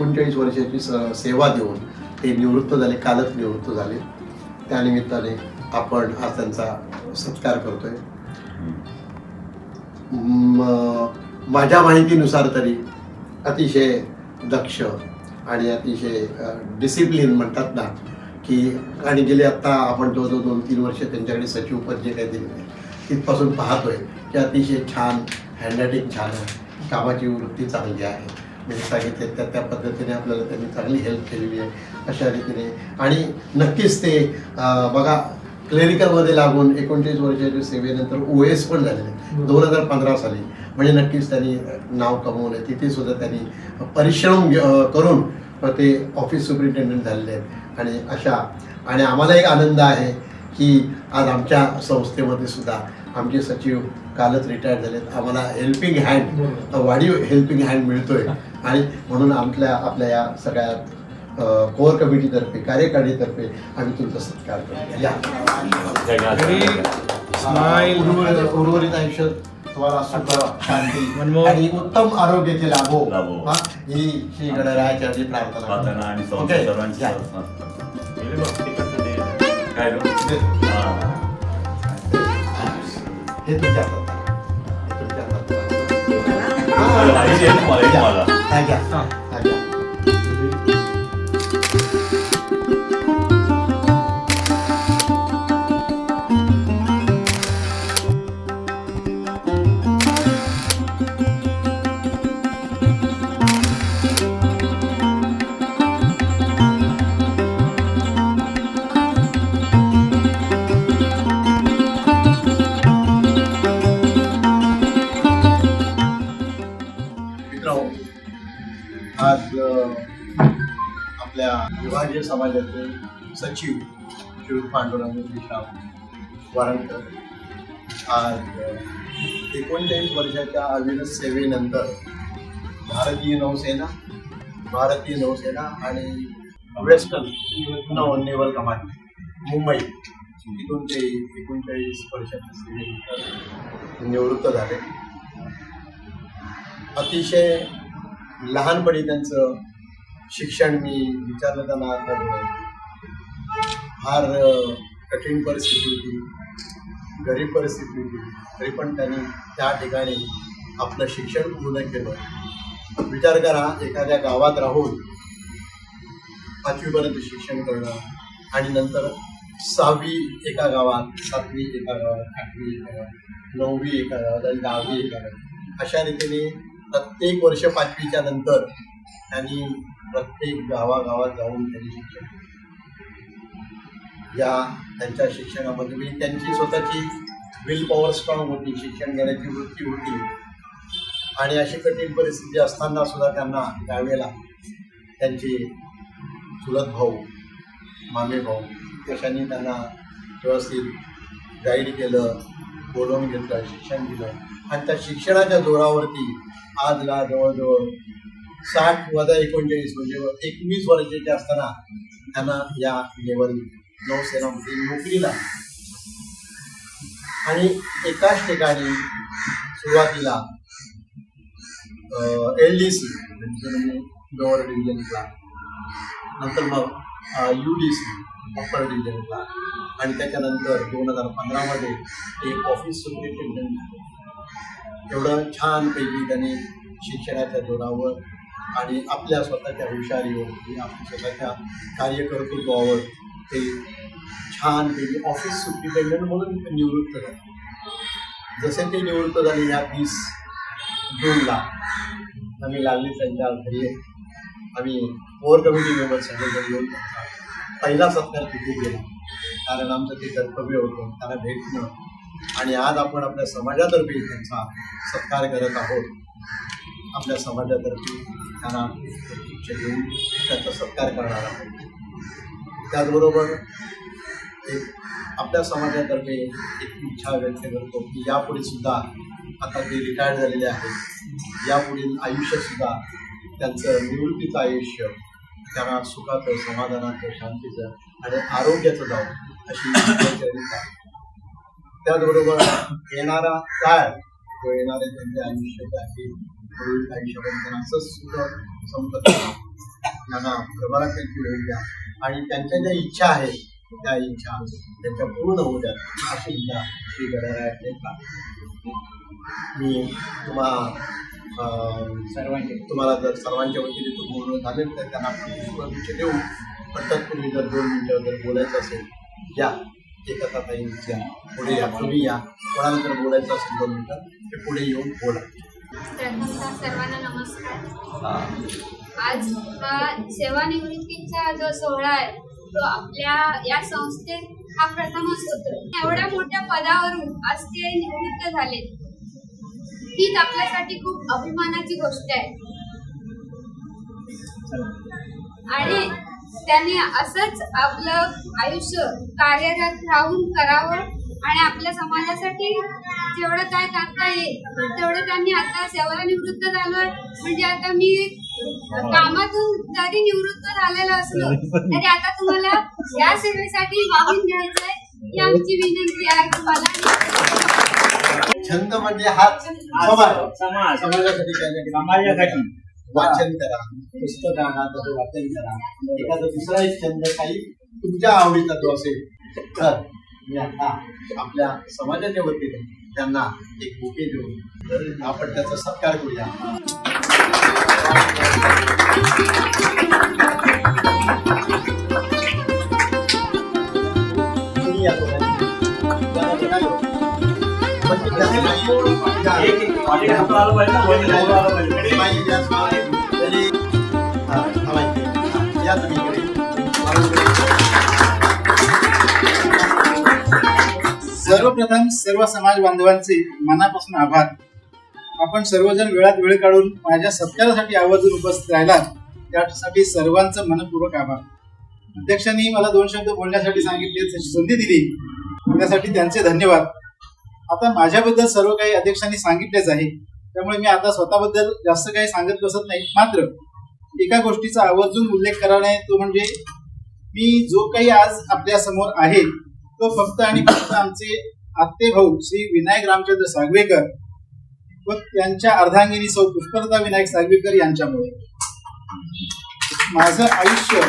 एकोणचाळीस वर्षाची स- सेवा देऊन ते निवृत्त झाले कालच निवृत्त झाले. त्यानिमित्ताने आपण आज त्यांचा सत्कार करतोय. माझ्या माहितीनुसार तरी अतिशय दक्ष आणि अतिशय डिसिप्लिन म्हणतात ना की आणि गेले आत्ता आपण जो जो दोन तीन वर्ष त्यांच्याकडे सचिवपद जे काही दिले तिथपासून पाहतोय की अतिशय छान हँडरायटिंग छान आहे. कामाची वृत्ती चांगली आहे. म्हणजे सांगितले त्या त्या पद्धतीने आपल्याला त्यांनी चांगली हेल्प केलेली आहे अशा रीतीने. आणि नक्कीच ते बघा क्लिनिकलमध्ये लागून एकोणचाळीस वर्षाच्या सेवेनंतर ओ एस पण झालेले दोन हजार पंधरा साली. म्हणजे नक्कीच त्यांनी नाव कमवलं तिथे सुद्धा त्यांनी परिश्रम करून ते ऑफिस सुपरिटेंडंट झालेले आहेत. आणि अशा आणि आम्हाला एक आनंद आहे की आज आमच्या संस्थेमध्ये सुद्धा आमचे सचिव कालच रिटायर झालेत. आम्हाला हेल्पिंग हँड वाढीव हेल्पिंग हँड मिळतोय. आणि म्हणून आपल्या आपल्या या सगळ्या कोर कमिटीतर्फे कार्यकारिणीतर्फे आम्ही तुमचा सत्कार करतो या. उर्वरित आयुष्य तुम्हाला सुख शांती. आणि उत्तम आरोग्याचे लाभो लाभो. हा ही श्री गणरायाच्या प्रार्थना आणि? हा. हे तुमच्या हातात. हे तुमच्या हातात. हा, राज्य समाजाचे सचिव शिव पांडुरंग विशाल वारंकर आज एकोणचाळीस वर्षाच्या अविरत सेवेनंतर भारतीय नौसेना भारतीय नौसेना आणि वेस्टर्न नौ नेव्हल कमांड मुंबई तिथून ते एकोणचाळीस वर्षाच्या सेवेनंतर निवृत्त झाले. अतिशय लहानपणी त्यांचं शिक्षण मी विचारलं त्यांना तर फार कठीण परिस्थिती होती गरीब परिस्थिती होती तरी पण त्यांनी त्या ठिकाणी आपलं शिक्षण पूर्ण केलं. विचार करा एखाद्या गावात राहून पाचवीपर्यंत शिक्षण करणं आणि नंतर सहावी एका गावात सातवी एका गावात आठवी एका गावात नववी एका गावात आणि दहावी एका गावात अशा रीतीने प्रत्येक वर्ष पाचवीच्या नंतर त्यांनी प्रत्येक गावागावात जाऊन त्यांनी शिक्षण या त्यांच्या शिक्षणामध्ये म्हणजे त्यांची स्वतःची विल पॉवर स्ट्रॉंग होती शिक्षण घेण्याची वृत्ती होती. आणि अशी कठीण परिस्थिती असताना सुद्धा त्यांना त्यावेळेला त्यांचे चुलत भाऊ मामे भाऊ कशाने त्यांना व्यवस्थित गाईड केलं बोलवून घेतलं शिक्षण दिलं. आणि त्या शिक्षणाच्या जोरावरती आजला जवळजवळ साठ वजा एकोणचाळीस म्हणजे एकवीस वर्षाचे असताना त्यांना या लेवल नौसेनामध्ये नोकरी लागली आणि एकाच ठिकाणी सुरुवातीला एल डी सी म्हणजे लोअर डिव्हिजन क्लास नंतर मग U D C upper division class आणि त्याच्यानंतर दोन हजार पंधरामध्ये एक ऑफिस सुपरिटेंडंट एवढं छानपैकी त्यांनी शिक्षणाच्या जोरावर आणि आपल्या स्वतःच्या हुशारीवर आणि आपल्या स्वतःच्या कार्यकर्तृत्वावर ते छानपैकी ऑफिस सुपरिटेंडंट म्हणून निवृत्त झाले. जसे ते निवृत्त झाले ह्या वीस जूनला आम्ही लागली त्यांच्या घरी. आम्ही कोर कमिटी मेंबर सगळेजण येऊन त्यांचा पहिला सत्कार तिथे गेला कारण आमचं ते कर्तव्य होतं त्यांना भेटणं. आणि आज आपण आपल्या समाजातर्फे त्यांचा सत्कार करत आहोत. आपल्या समाजातर्फे त्यांना पुष्पगुच्छ देऊन त्यांचा सत्कार करणार आहोत. त्याचबरोबर एक आपल्या समाजातर्फे एक इच्छा व्यक्त करतो की यापुढे सुद्धा आता ते रिटायर्ड झालेले आहेत. यापुढील आयुष्य सुद्धा त्यांचं निवृत्तीचं आयुष्य त्यांना सुखाचं समाधानाचं शांतीचं आणि आरोग्याचं जावं अशी त्यांची त्याचबरोबर येणारा काळ तो येणारे त्यांचे आयुष्य आहे त्यांना त्यांची वेळ द्या. आणि त्यांच्या ज्या इच्छा आहेत त्या इच्छा त्यांच्या पूर्ण होऊ द्या. अशी इच्छा श्री. मी तुम्हा सर्वांचे. तुम्हाला जर सर्वांच्या वतीने तो बोलणं झाले तर त्यांना पुष्पगुच्छ देऊ पण तत्पूर्वी जर दोन मिनिटं जर बोलायचं असेल या. एकता ताईंच्या पुढे या. तुम्ही या. कोणाला जर बोलायचं असेल दोन मिनिटं ते पुढे येऊन बोला. प्रथमतः सर्वांना नमस्कार. आज हा सेवानिवृत्तीचा जो सोहळा आहे तो आपल्या या संस्थेत हा प्रथमच होतो एवढ्या मोठ्या पदावरून आज ते निवृत्त झाले. हीच आपल्यासाठी खूप अभिमानाची गोष्ट आहे. आणि त्यांनी असंच आपलं आयुष्य कार्यरत राहून करावं आणि आपल्या समाजासाठी जेवढं काय करता येईल तेवढं त्यांनी आता सेवा निवृत्त झालोय. म्हणजे आता मी कामातून जरी निवृत्त झालेलो असलो तरी आता तुम्हाला या सेवेसाठी वाहून घ्यायचंय ही आमची विनंती आहे तुम्हाला. छंद म्हणजे हाच समाज. समाज समाजासाठी समाजासाठी. वाचन करा पुस्तक आणा त्याचं वाचन करा. एखादा दुसरा एक छंद काही तुमच्या आवडीचा जो असेल तर मी आता आपल्या समाजाच्या वतीने त्यांना एक बुके देऊन आपण त्याचा सत्कार करूया. या तुम्ही सर्वप्रथम सर्व समाज बांधवांचे मनापासून आभार. आपण सर्वजण वेळात वेळ काढून माझ्या सत्कारासाठी आवर्जून उपस्थित राहिला त्यासाठी सर्वांचं मनपूर्वक आभार. अध्यक्षांनी मला दोन शब्द बोलण्यासाठी सांगितले संधी दिली. त्यासाठी त्यांचे धन्यवाद. आता माझ्याबद्दल सर्व काही अध्यक्षांनी सांगितलेच आहे. त्यामुळे मी आता स्वतःबद्दल जास्त काही सांगत बसत नाही. मात्र एका गोष्टीचा आवर्जून उल्लेख करावा आहे तो म्हणजे मी जो काही आज आपल्यासमोर आहे तो फक्त आणि फक्त आमचे आत्ते भाऊ श्री विनायक रामचंद्र सागवेकर व त्यांच्या अर्धांगिनी सौ पुष्पलता विनायक सागवेकर यांच्यामुळे. माझं आयुष्य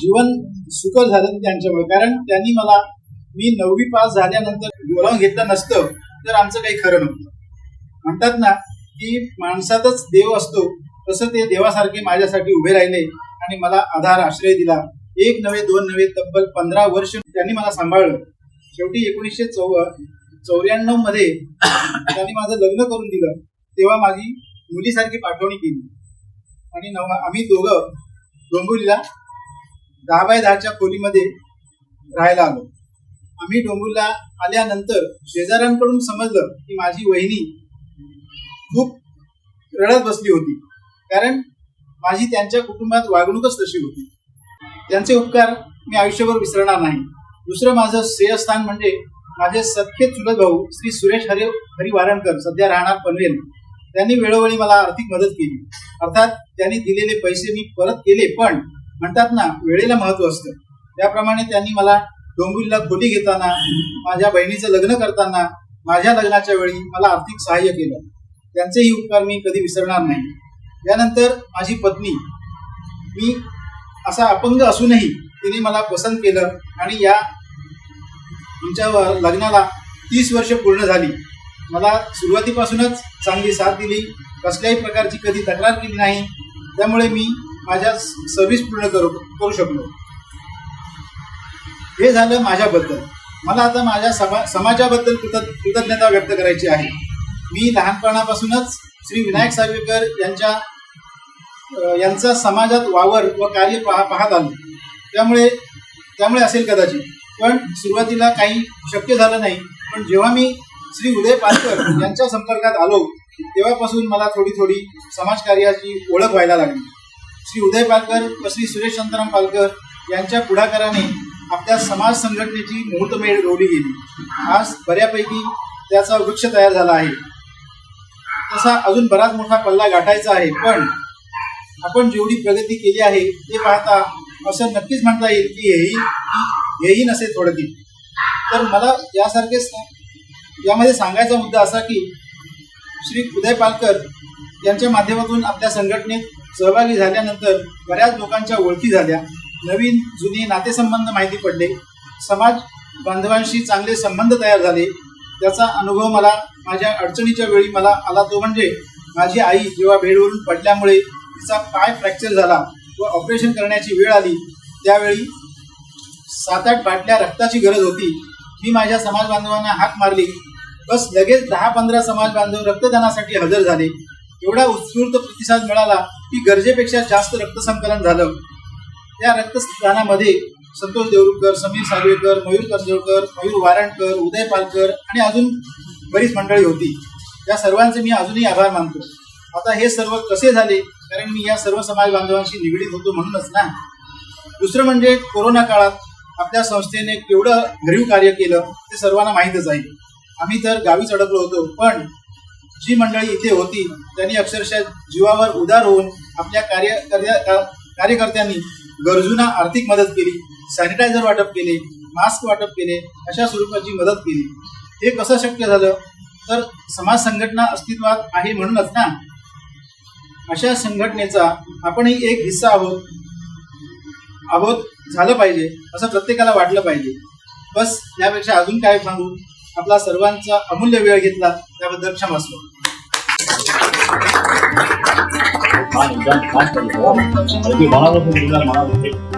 जीवन सुख झालं त्यांच्यामुळे. कारण त्यांनी मला मी नववी पास झाल्यानंतर बोलावून घेतलं नसतं तर आमचं काही खरं नव्हतं. म्हणतात ना की माणसातच देव असतो तसं ते देवासारखे माझ्यासाठी उभे राहिले आणि मला आधार आश्रय दिला. एक नव्हे दोन नव्हे तब्बल पंधरा वर्ष त्यांनी मला सांभाळलं. शेवटी एकोणीसशे चौ चौऱ्याण्णवमध्ये त्यांनी माझं लग्न करून दिलं. तेव्हा माझी मुलीसारखी पाठवणी केली. आणि नवा आम्ही दोघं डोंबुलीला दहा बाय दहाच्या खोलीमध्ये राहायला आलो. आम्ही डोंबुलीला आल्यानंतर शेजाऱ्यांकडून समजलं की माझी वहिनी खूप रडत बसली होती. कारण माझी त्यांच्या कुटुंबात वागणूकच तशी होती. त्यांचे उपकार मी आयुष्यभर विसरणार नाही. दुसरं माझं श्रेयस्थान म्हणजे माझे सख्खे चुलत भाऊ श्री सुरेश हरे हरी वारणकर सध्या राहणार पनवेल. त्यांनी वेळोवेळी मला आर्थिक मदत केली. अर्थात त्यांनी दिलेले पैसे मी परत केले पण म्हणतात ना वेळेला महत्त्व असतं. त्याप्रमाणे त्यांनी मला डोंबिवलीला खोली घेताना माझ्या बहिणीचं लग्न करताना माझ्या लग्नाच्या वेळी मला आर्थिक सहाय्य केलं. त्यांचेही उपकार मी कधी विसरणार नाही. यानंतर माझी पत्नी. मी असा अपंग असूनही तिने मला पसंत केलं आणि या आमच्या लग्नाला तीस वर्ष पूर्ण झाली. मला सुरुवातीपासूनच चांगली साथ दिली. कसल्याही प्रकारची कधी तक्रार केली नाही. त्यामुळे मी माझ्या सर्व्हिस पूर्ण करू करू शकलो. हे झालं माझ्याबद्दल. मला आता माझ्या समा समाजाबद्दल कृत- कृतज्ञता व्यक्त करायची आहे. मी लहानपणापासूनच श्री विनायक सावेकर यांच्या यांचा समाजात वावर व कार्य पहा पाहत आलो. त्यामुळे त्यामुळे असेल कदाचित. पण सुरुवातीला काही शक्य झालं नाही. पण जेव्हा मी श्री उदय पालकर यांच्या संपर्कात आलो तेव्हापासून मला थोडी थोडी समाजकार्याची ओळख व्हायला लागली. श्री उदय पालकर व श्री सुरेश शांताराम पालकर यांच्या पुढाकाराने आपल्या समाज संघटनेची मुहूर्तमेढ रोवली गेली. आज बऱ्यापैकी त्याचा वृक्ष तयार झाला आहे. तसा अजून बराच मोठा पल्ला गाठायचा आहे पण आपण जेवढी प्रगती केली आहे ते पाहता असं नक्कीच म्हणता येईल की हेही की हेही नसे थोडकी तर मला यासारखेच यामध्ये सांगायचा मुद्दा असा की श्री उदय पालकर यांच्या माध्यमातून आपल्या संघटनेत सहभागी झाल्यानंतर बऱ्याच लोकांच्या ओळखी झाल्या. नवीन जुने नातेसंबंध माहिती पडले. समाज बांधवांशी चांगले संबंध तयार झाले. त्याचा अनुभव मला माझ्या अडचणीच्या वेळी मला आला तो म्हणजे माझी आई जेव्हा बेडवरून पडल्यामुळे तिचा पाय फ्रॅक्चर झाला व ऑपरेशन करण्याची वेळ आली त्यावेळी सात आठ बाटल्या रक्ताची गरज होती. मी माझ्या समाज बांधवांना हाक मारली. बस लगेच दहा पंधरा समाज बांधव रक्तदानासाठी हजर झाले. एवढा उत्स्फूर्त प्रतिसाद मिळाला की गरजेपेक्षा जास्त रक्तसंकलन झालं. त्या रक्तदानामध्ये संतोष देवरुखकर समीर सागवेकर मयूर कर्जवकर मयूर वारणकर उदय पालकर आणि अजून बरीच मंडळी होती. या सर्वांचे मी अजूनही आभार मानतो. आता हे सर्व कसे झाले? कारण मी या सर्व समाज बांधवांशी निगडीत होतो म्हणूनच ना. दुसरं म्हणजे कोरोना काळात आपल्या संस्थेने केवढं भरीव कार्य केलं ते सर्वांना माहीतच आहे. आम्ही तर गावीच अडकलो होतो पण जी मंडळी इथे होती त्यांनी अक्षरशः जीवावर उदार होऊन आपल्या कार्य कार्य- कार्यकर्त्यांनी गरजूंना आर्थिक मदत केली सॅनिटायझर वाटप केले मास्क वाटप केले अशा स्वरूपाची मदत केली. हे कसं शक्य झालं? तर समाज संघटना अस्तित्वात आहे म्हणूनच ना. अशा संघटनेचा आपणही एक हिस्सा आहोत आहोत झालं पाहिजे असं प्रत्येकाला वाटलं पाहिजे. बस यापेक्षा अजून काय सांगू? आपला सर्वांचा अमूल्य वेळ घेतला त्याबद्दल क्षमस्व छान